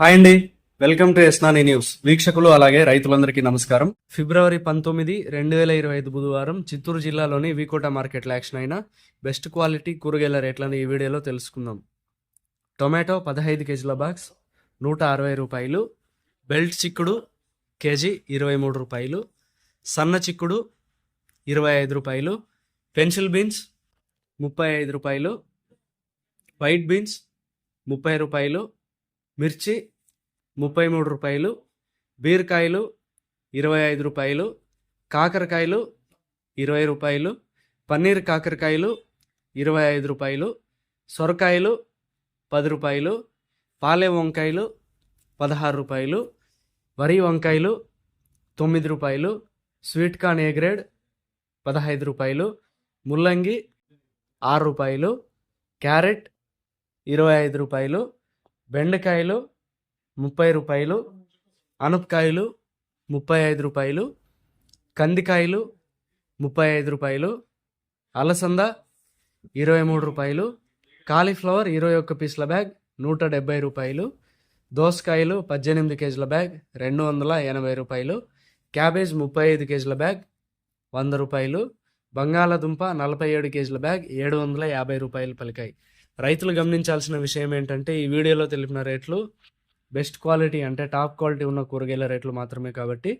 Hi అండి. Welcome to ఎస్నాని news. వీక్షకులు అలాగే రైతులందరికీ నమస్కారం. ఫిబ్రవరి పంతొమ్మిది రెండు వేల ఇరవై ఐదు బుధవారం చిత్తూరు జిల్లాలోని వీకోట మార్కెట్లో యాక్షన్ అయిన బెస్ట్ క్వాలిటీ కూరగాయల రేట్లను ఈ వీడియోలో తెలుసుకుందాం. టొమాటో పదహైదు కేజీల బాక్స్ నూట అరవై రూపాయలు. బెల్ట్ చిక్కుడు కేజీ ఇరవై మూడు రూపాయలు. సన్న చిక్కుడు ఇరవై ఐదు రూపాయలు. పెన్సిల్ బీన్స్ ముప్పై ఐదు రూపాయలు. వైట్ బీన్స్ ముప్పై రూపాయలు. మిర్చి ముప్పై మూడు రూపాయలు బీరకాయలు ఇరవై ఐదు రూపాయలు కాకరకాయలు ఇరవై రూపాయలు పన్నీర్ కాకరకాయలు ఇరవై ఐదు రూపాయలు సొరకాయలు పది రూపాయలు పాలే వంకాయలు పదహారు రూపాయలు వరి వంకాయలు తొమ్మిది రూపాయలు స్వీట్ కార్న్ ఏ గ్రేడ్ పదహైదు రూపాయలు ముల్లంగి ఆరు రూపాయలు క్యారెట్ ఇరవై ఐదు రూపాయలు బెండకాయలు ముప్పై రూపాయలు అనపకాయలు ముప్పై ఐదు రూపాయలు కందికాయలు ముప్పై ఐదు రూపాయలు అలసంద ఇరవై మూడు రూపాయలు కాలీఫ్లవర్ ఇరవై ఒక్క పీసుల బ్యాగ్ నూట డెబ్బై రూపాయలు దోసకాయలు పద్దెనిమిది కేజీల బ్యాగ్ రెండు వందల ఎనభై రూపాయలు క్యాబేజ్ ముప్పై ఐదు కేజీల బ్యాగ్ వంద రూపాయలు బంగాళాదుంప నలభై ఏడు కేజీల బ్యాగ్ ఏడు వందల యాభై రూపాయలు పలికాయి. రైతులు గమనించాల్సిన విషయం ఏంటంటే ఈ వీడియోలో తెలిపిన రేట్లు బెస్ట్ క్వాలిటీ అంటే టాప్ క్వాలిటీ ఉన్న కూరగాయల రేట్లు మాత్రమే కాబట్టి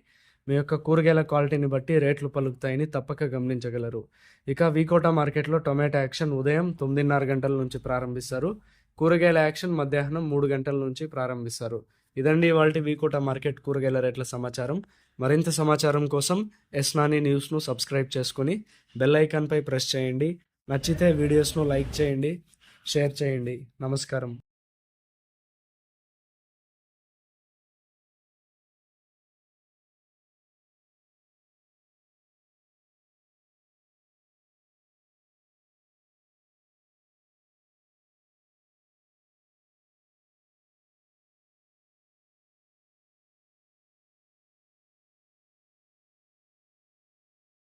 మీ యొక్క కూరగాయల క్వాలిటీని బట్టి రేట్లు పలుకుతాయని తప్పక గమనించగలరు. ఇక వీకోటా మార్కెట్లో టొమాటో యాక్షన్ ఉదయం తొమ్మిదిన్నర గంటల నుంచి ప్రారంభిస్తారు. కూరగాయల యాక్షన్ మధ్యాహ్నం మూడు గంటల నుంచి ప్రారంభిస్తారు. ఇదండి ఇవాళ వీకోటా మార్కెట్ కూరగాయల రేట్ల సమాచారం. మరింత సమాచారం కోసం ఎస్ నాని న్యూస్ను సబ్స్క్రైబ్ చేసుకొని బెల్ ఐకాన్పై ప్రెస్ చేయండి. నచ్చితే వీడియోస్ను లైక్ చేయండి. షేర్ చేయండి. నమస్కారం.